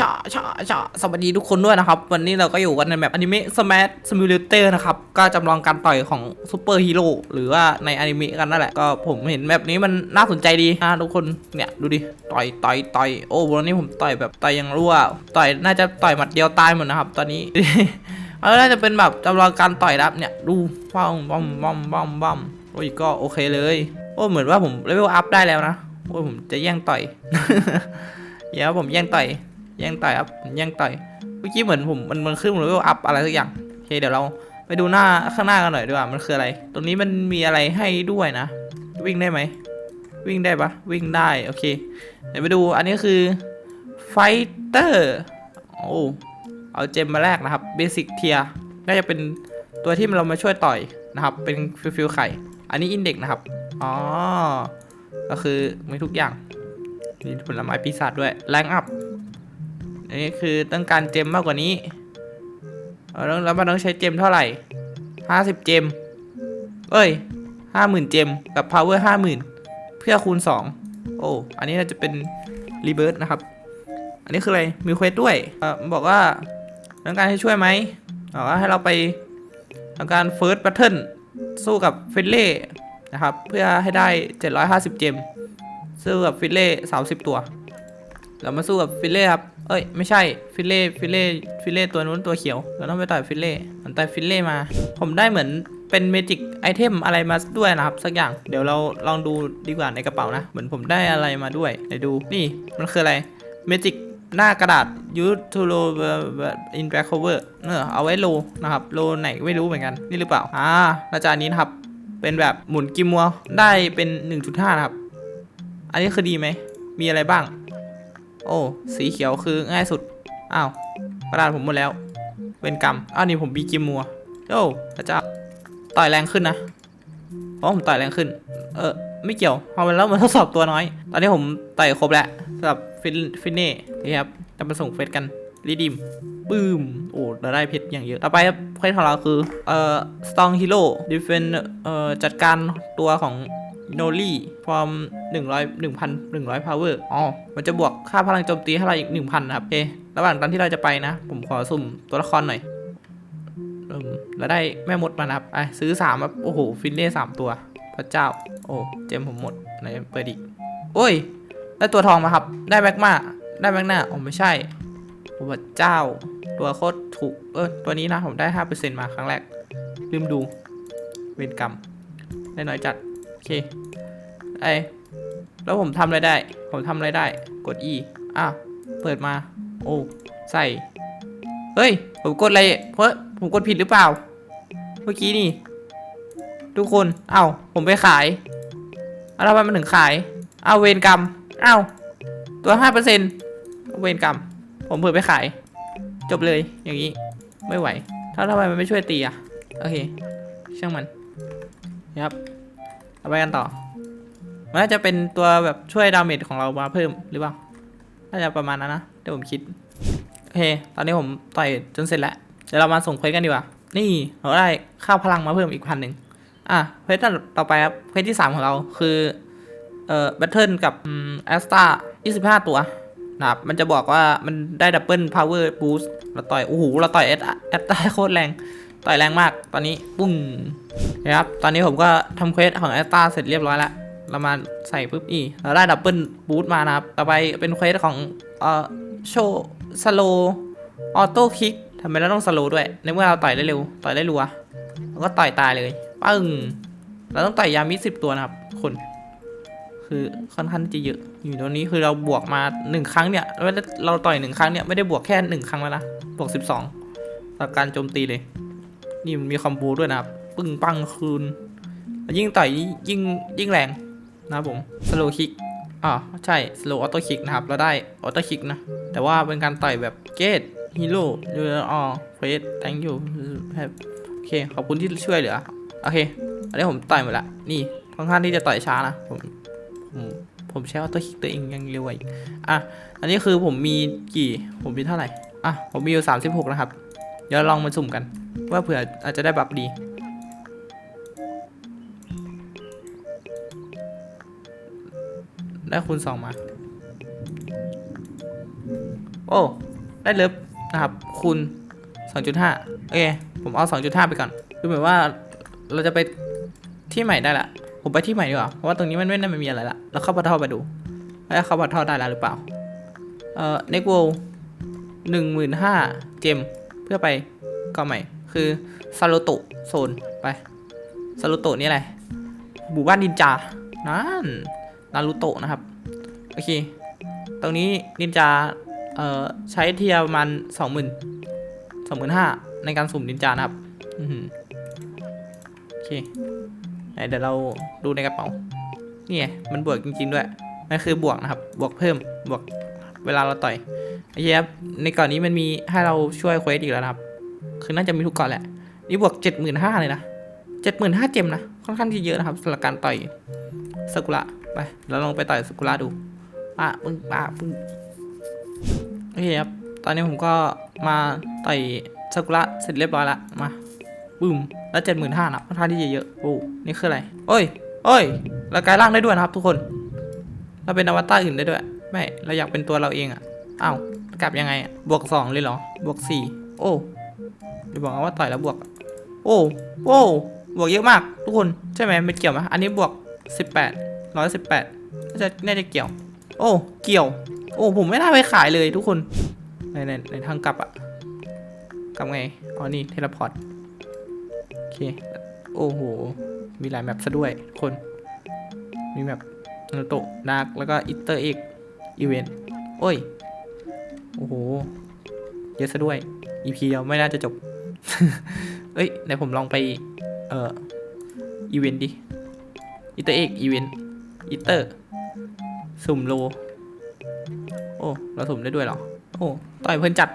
ชาชาชาสวัสดีทุกคนด้วยนะครับ วันนี้เราก็อยู่กันในแบบอนิเมะสมัทสมิเลเตอร์นะครับ ก็จำลองการต่อยของซูเปอร์ฮีโร่หรือว่าในอนิเมะกันนั่นแหละ ก็ผมเห็นแบบนี้มันน่าสนใจดีนะทุกคน เนี่ยดูดิ ต่อยต่อยต่อย โอ้วันนี้ผมต่อยแบบต่อยอย่างรั่ว ต่อยน่าจะต่อยหมัดเดียวตายหมดนะครับ ตอนนี้เออน่าจะเป็นแบบจำลองการต่อยครับเนี่ย ดูป้องบอมบอมบอมบอมโอ้ยก็โอเคเลย โอ้เหมือนว่าผมเลเวลอัพได้แล้วนะ โอ้ยผมจะแย่งต่อยเดี๋ยวผมแย่งต่อย แย่งต่อยครับแย่งต่อยเมื่อกี้เหมือนผมมันมันขึ้นเลเวลอัพอะไรสักอย่างโอเคเดี๋ยวเราไปดูหน้าข้างหน้ากันหน่อยดีกว่ามันคืออะไร ตรงนี้มันมีอะไรให้ด้วยนะ วิ่งได้ไหมวิ่งได้ปะวิ่งได้โอเคเดี๋ยวไปดูอันนี้คือไฟเตอร์โอ้เอาเจมมาแรกนะครับเบสิกเทียน่าจะเป็นตัวที่เรามาช่วยต่อยนะครับ เป็นฟิลฟิลไข่ อันนี้อินเด็กนะครับ อ๋อ ก็คือมีทุกอย่างมีผลไม้ปีศาจด้วยแรงอัพ อันนี้คือต้องการเจมมากกว่านี้เออแล้วแล้วมันต้องใช้เจมเท่าไหร่ห้าสิบเจม เอ้ยห้าหมื่นเจมกับ power ห้าหมื่นเพื่อคูณสองโอ้อันนี้เราจะเป็นรีเบิร์นะครับ อันนี้คืออะไร มีเควสด้วยเออบอกว่าต้องการให้ช่วยไหมบอกว่าให้เราไปทำการเฟิร์สแบัตเทิลสู้กับเฟลเล่นะครับ เพื่อให้ได้ 750 เจมสู้กับฟิลเล่30 ตัว เรามาสู้กับฟิลเล่ครับ เอ้ยไม่ใช่ฟิลเล่ฟิลเล่ฟิลเล่ตัวนู้นตัวเขียว เราต้องไปต่อยฟิลเล่มันต่อยฟิลเล่มา ผมได้เหมือนเป็นเมจิกไอเทมอะไรมาด้วยนะครับ สักอย่าง เดี๋ยวเราลองดูดีกว่าในกระเป๋านะ เหมือนผมได้อะไรมาด้วยไหนดู นี่มันคืออะไร เมจิกหน้ากระดาษ use to roll in back cover เออเอาไว้โลนะครับ โลไหนไม่รู้เหมือนกัน นี่หรือเปล่า อ่าแล้วจานนี้นะครับ เป็นแบบหมุนกิมมัว ได้เป็น 1.5 นะครับ อันนี้คือดีไหม มีอะไรบ้าง โอ้สีเขียวคือง่ายสุด อ้าวกระดาษผมหมดแล้ว เป็นกรรม อ้าวนี่ผมบีกิมมัวโอ้พระเจ้าต่อยแรงขึ้นนะเพราะผมต่อยแรงขึ้น เออไม่เกี่ยวพอมันแล้วมันทดสอบตัวน้อย ตอนนี้ผมต่อยครบแล้วสำหรับฟินฟินเน่นี่ครับจะมาส่งเฟสกันรีดิมปื้มโอ้เราได้เพชรอย่างเยอะ ต่อไปครับเควสของเราคือ เอ่อสตองฮีโร่ดิเฟนเอ่อจัดการตัวของ โนลี่ฟอร์มหนึ่งร้อยหนึ่งพันหนึ่งร้อยพาวเวอร์อ๋อ มันจะบวกค่าพลังโจมตีให้เราอีกหนึ่งพันนะครับโอเคระหว่างตอนที่เราจะไปนะ ผมขอสุ่มตัวละครหน่อยแล้วได้แม่มดมานะครับไอซื้อสามครับโอ้โห ฟินเล่สามตัว พระเจ้า โอ้เจมผมหมดไหนเปิดอีก โอ้ย ได้ตัวทองมาครับ ได้แม็กมาได้แม็กหน้าอ๋อไม่ใช่พระเจ้า ตัวโคตรถูก เออ ตัวนี้นะผมได้ห้าเปอร์เซ็นต์มาครั้งแรก ลืมดู เวรกรรม ได้น้อยจัด เคไอแล้วผมทำอะไรได้ ผมทำอะไรได้ กด E อะ เปิดมา โอ้ ใส่ เฮ้ย ผมกดอะไร เพราะผมกดผิดหรือเปล่า เมื่อกี้นี่ ทุกคน เอ้า ผมไปขายเอาทำไมมันถึงขาย เอาเวรกรรม เอ้า ตัวห้าเปอร์เซ็นต์เวรกรรม ผมเผื่อไปขาย จบเลย อย่างนี้ ไม่ไหว ถ้าทำไมมันไม่ช่วยตีอะโอเค ช่างมัน ครับ เอาไปกันต่อ มันน่าจะเป็นตัวแบบช่วยดาเมจของเรามาเพิ่มหรือเปล่า น่าจะประมาณนั้นนะเดี๋ยวผมคิด โอเค ตอนนี้ผมต่อยจนเสร็จแล้ว เดี๋ยวเรามาส่งเควสกันดีกว่า นี่เราได้ค่าวพลังมาเพิ่มอีกพันหนึ่งอะเควสต่อไปครับ เควสที่ 3 ของเราคือ เอ่อ แบทเทิลกับแอสตา25 ตัวนะครับ มันจะบอกว่ามันได้ดับเบิลพาวเวอร์บูสต์เราต่อย โอ้โห เราต่อยแอสแอสตาโคตรแรง ต่อยแรงมากตอนนี้ปุ้งนะครับตอนนี้ผมก็ทำเควสของแอสตาเสร็จเรียบร้อยแล้วเรามาใส่ปุ๊บอีเราได้ดับเบิลบูสต์มานะครับต่อไปเป็นเควสของเอ่อโชสโลออโต้คิกทำไมเราต้องสโลด้วยในเมื่อเราต่อยได้เร็วต่อยได้รัวเราก็ต่อยตายเลยปึ้งเราต้องต่อยยามิสิบตัวนะครับคนคือค่อนข้างจะเยอะอยู่ตรงนี้คือเราบวกมาหนึ่งครั้งเนี่ยเราต่อยหนึ่งครั้งเนี่ยไม่ได้บวกแค่หนึ่งครั้งแล้วนะบวกสิบสองต่อการโจมตีเลย นี่มันมีคอมโบด้วยนะครับ ปึ้งปังคืน ยิ่งต่อยยิ่งยิ่งแรงนะครับผมสโลคิกอ่าใช่สโลออโต้คิกนะครับ เราได้ออโต้คิกนะ แต่ว่าเป็นการต่อยแบบเกตฮีโร่ยูอ๋อเฟสแตงยูแบบโอเค ขอบคุณที่ช่วยเหลือ โอเค อันนี้ผมต่อยหมดละ นี่ค่อนข้างที่จะต่อยช้านะ ผม ผมผมใช้ออโต้คิกตัวเองยังเร็วอีกอะ อันนี้คือผมมีกี่ ผมมีเท่าไหร่ อะ ผมมีอยู่ 36 นะครับ เดี๋ยวลองมาสุ่มกัน ว่าเผื่ออาจจะได้บัฟดี ได้คูณสองมา โอ้ ได้เลิฟนะครับ คูณ2.5 โอเค ผมเอา 2.5 ไปก่อนคือหมายว่าเราจะไปที่ใหม่ได้ละผมไปที่ใหม่ดีกว่า เพราะว่าตรงนี้มันไม่น่าไม่มีอะไรละแล้วเข้าพัททอไปดูว่าเข้าพัททอได้แล้วหรือเปล่า เอ่อเน็กโวหนึ่งหมื่นห้าเจม เพื่อไปเก็ใหม่ คือซาโลโตโซนไปซาโลโตนี่อะไรหมู่บ้านนินจานั่นนารูโตะนะครับ โอเค ตรงนี้นินจาเอ่อใช้เทียประมาณสองหมื่นสองหมื่นห้าในการสุ่มนินจานะครับอือหือโอเคเดี๋ยวเราดูในกระเป๋านี่มันบวกจริง ๆ ด้วยนั่นคือบวกนะครับ บวกเพิ่มบวก เวลาเราต่อยโอเคครับในก่อนนี้มันมีให้เราช่วยเควสอีกแล้วนะครับ คือน่าจะมีทุกก่อนแหละ นี่บวกเจ็ดหมื่นห้าเลยนะเจ็ดหมื่นห้าเจมนะ ค่อนข้างที่เยอะนะครับสำหรับการต่อยสกุระไปเราลองไปต่อยสกุระดูป้าปึ้งป้าปึ้งโอเคครับ ตอนนี้ผมก็มาต่อยสกุระเสร็จเรียบร้อยละมาบึ้มแล้วเจ็ดหมื่นห้านะค่อนข้างที่จะเยอะโอ้นี่คืออะไรโอ้ยโอ้ยเรากลายร่างได้ด้วยนะครับทุกคนเราเป็นอวตารอื่นได้ด้วย ไม่ เราอยากเป็นตัวเราเองอะอ้าวกลับยังไงอะบวกสองเลยเหรอ บวกสี่โอ้เดี๋ยวบอกนะว่าต่อยแล้วบวก โอ้โอ้บวกเยอะมาก ทุกคนใช่ไหมมันเกี่ยวไหมอันนี้บวกสิบแปดร้อยสิบแปดน่าจะน่าจะเกี่ยว โอ้เกี่ยว โอ้ผมไม่น่าไปขายเลยทุกคนในในในทางกลับอะกลับไงอ๋อนี่เทเลพอร์ตโอเคโอ้โหมีหลายแมปซะด้วยคนมีแมปนาโตะดาร์กแล้วก็อิตเตอร์เอก อีเวนต์โอ้ย โอ้โห เยอะซะด้วย EP เดียวไม่น่าจะจบ เอ้ยไหนผมลองไป เอ่อ อีเวนต์ดิอิตเตอร์เอกอีเวนต์อิตเตอร์ สุ่มโล โอ้ เราสุ่มได้ด้วยเหรอ โอ้ ต่อยเพลินจัด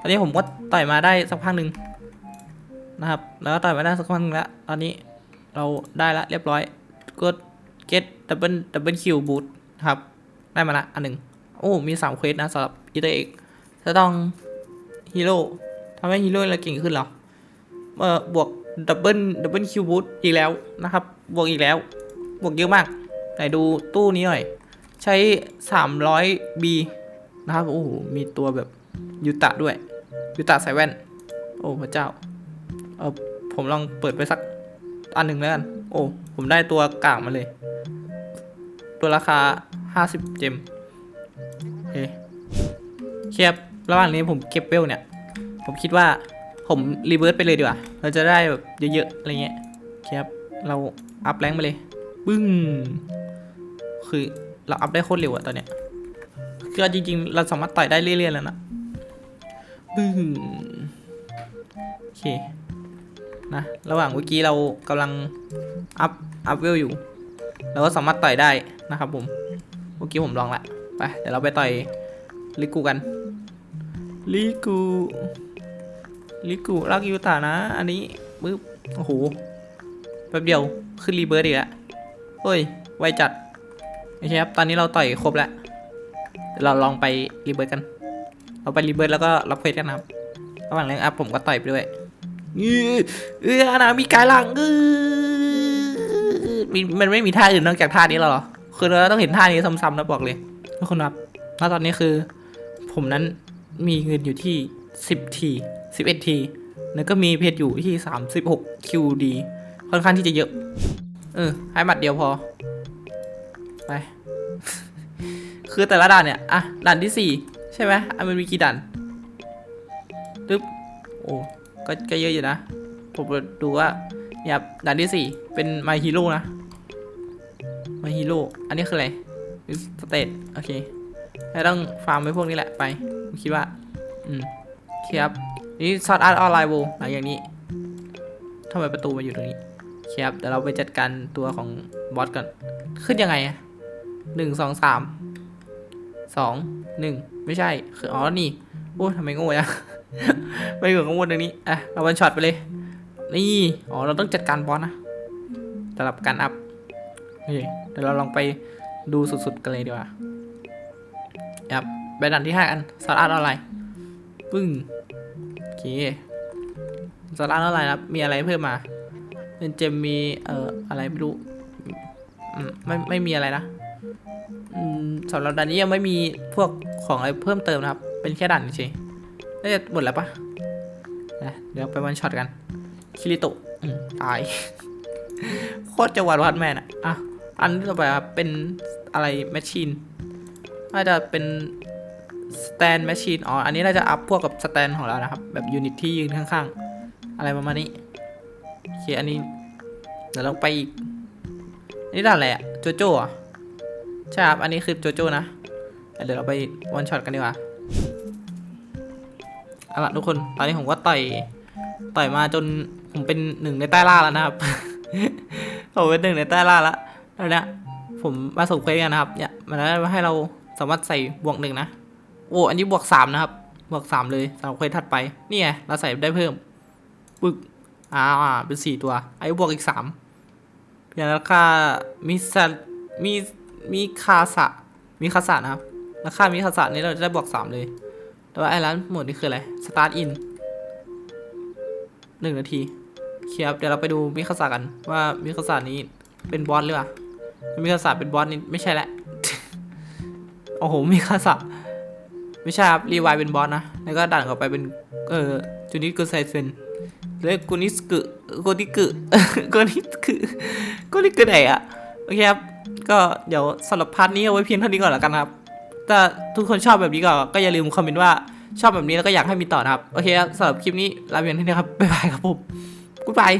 ตอนนี้ผมก็ต่อยมาได้สักพักหนึ่งนะครับ แล้วก็ต่อยมาได้สักพักหนึงแล้ว ตอนนี้เราได้ละเรียบร้อยก็ get double double kill boot ครับ ได้มาละอันหนึ่งโอ้ มีสามเควสนะสำหรับอีเตอร์เอกจะต้องฮีโร่ทำให้ฮีโร่เราเก่งขึ้นเหรอเอ่อบวกดับเบิลดับเบิลคิวบูทอีกแล้วนะครับ บวกอีกแล้ว บวกเยอะมาก ไหนดูตู้นี้หน่อย ใช้ 300B นะครับ โอ้โห มีตัวแบบยูตะด้วยยูตะใส่แว่น โอ้พระเจ้า เออผมลองเปิดไปสักอันหนึ่งแล้วกัน โอ้ ผมได้ตัวกลางมาเลย ตัวราคา 50เจมโอเคเคียบระหว่างนี้ผมเก็บเวลเนี่ย ผมคิดว่าผมรีเวิร์สไปเลยดีกว่า เราจะได้แบบเยอะๆอะไรเงี้ยเคียบเราอัพแรงไปเลย บึ้ง คือเราอัพได้โคตรเร็วอะตอนเนี้ยคือจริงๆ เราสามารถต่อยได้เรื่อยๆแล้วนะบึ้งโอเคนะระหว่างเมื่อกี้เรากำลังอัพอัพเวลอยู่ เราก็สามารถต่อยได้นะครับผม มื่อกี้ผมลองละไปเดี๋ยวเราไปต่อยลิกูกันลิกูลิกูรักยูตานะ อันนี้ปึ๊บโอ้โหแป๊บเดียวขึ้นรีเบิร์ดอีกแล้วเฮ้ยไวจัดโอเคครับตอนนี้เราต่อยครบแล้วเราลองไปรีเบิร์ดกัน เราไปรีเบิร์ดแล้วก็รับเควสกันครับระหว่างเล่นอัพผมก็ต่อยไปด้วยเออเอออานามีกายหลังเออมันไม่มีท่าอื่นนอกจากท่านี้แล้วหรอ คือเราต้องเห็นท่านี้ซ้ำๆนะบอกเลยทุกคนครับแล้วตอนนี้คือ ผมนั้นมีเงินอยู่ที่ 10 ที 11 ที แล้วก็มีเพชรอยู่ที่ 36 QD ค่อนข้างที่จะเยอะ เออ ให้หมัดเดียวพอ ไป คือแต่ละด่านเนี่ย อะ ด่านที่ 4 ใช่ไหมอะมันมีกี่ด่านตึ๊บ โอ้ก็ก็เยอะอยู่นะ ผมดูว่าเนี่ยด่านที่ 4 เป็น My Hero นะ My Hero อันนี้คืออะไรสเตตโอเคแล้วต้องฟาร์มไปพวกนี้แหละไปผมคิดว่า อืมเครับนี่ซอดอาร์ตออนไลน์โวหลังอย่างนี้ทำไมประตูมาอยู่ตรงนี้เครับเดี๋ยวเราไปจัดการตัวของบอสก่อน ขึ้นยังไงอะหนึ่งสองสามสองหนึ่งไม่ใช่คืออ๋อนี่โอ้ทำไมโง่ยังไปอยู่ข้างบนตรงนี้อะเราวันช็อตไปเลยนี่อ๋อเราต้องจัดการบอสนะสำหรับการอัพโอเค เดี๋ยวเราลองไปดูสุดๆกันเลยดีกว่าครับไปด่านที่ห้าอันสาระอะไร ปึ้ง โอเคสาระอะไรครับ มีอะไรเพิ่มมาเป็นเจมมี เอ่อ อะไรไม่รู้อืมไม่ ไม่มีอะไรนะอืมสำหรับด่านนี้ยังไม่มีพวกของอะไรเพิ่มเติมนะครับ เป็นแค่ด่านเฉยน่าจะหมดแล้วปะนะเดี๋ยวไปวันช็อตกัน คิริโตะตาย โคตรจะหวาดหวัดแม่นะอะ อันที่ต่อไปครับเป็นอะไรแมชชีนน่าจะเป็นสแตนแมชชีนอ๋อ อันนี้น่าจะอัพพวกกับสแตนของเรานะครับ แบบยูนิตที่ยืนข้างๆ อะไรประมาณนี้ โอเค อันนี้ เดี๋ยวเราไปอีกอนนี่ด่านอะไรอะโจโจ้อะใช่ครับ อันนี้คือโจโจ้นะ เดี๋ยวเราไปวันช็อตกันดีกว่าเอาละทุกคน ตอนนี้ผมก็ต่อย ต่อยมาจนผมเป็นหนึ่งในใต้ล่าแล้วนะครับ ผมเป็นหนึ่งในใต้ล่าแล้ว แล้วเนี่ยผมมาส่งเควสกันนะครับเนี่ยมันได้ให้เราสามารถใส่บวกหนึ่งนะ โอ้อันนี้บวกสามนะครับ บวกสามเลยสำหรับเควสถัดไป นี่ไงเราใส่ได้เพิ่มปึกอ่าเป็นสี่ตัวอายุบวกอีกสามเพียงราคามิซามีมีคาสะมีคาสะนะครับราคามีคาสะนี้เราจะได้บวกสามเลยแต่ว่าไอ้ร้านหมวดนี้คืออะไรสตาร์ทอินหนึ่งนาทีโอเคครับเดี๋ยวเราไปดูมิคาสะกันว่ามิคาสะนี้เป็นบอสหรือเปล่า มิคาสะเป็นบอสนี่ไม่ใช่แหละ โอ้โหมิคาสะไม่ใช่ครับรีไวายเป็นบอสนะ แล้วก็ด่านต่อไปเป็นเอ่อจูนิกุไซเซนหรือกุนิสกุกุนิกุกุนิสกุกุนิกุไหนอะโอเคครับ ก็เดี๋ยวสำหรับพาร์ทนี้เอาไว้เพียงเท่านี้ก่อนแล้วกันครับ ถ้าทุกคนชอบแบบนี้ก็ก็อย่าลืมคอมเมนต์ว่าชอบแบบนี้แล้วก็อยากให้มีต่อนะครับ โอเคครับสำหรับคลิปนี้ลาไปเพียงเท่านี้ครับบ๊ายบายครับผมกูดบาย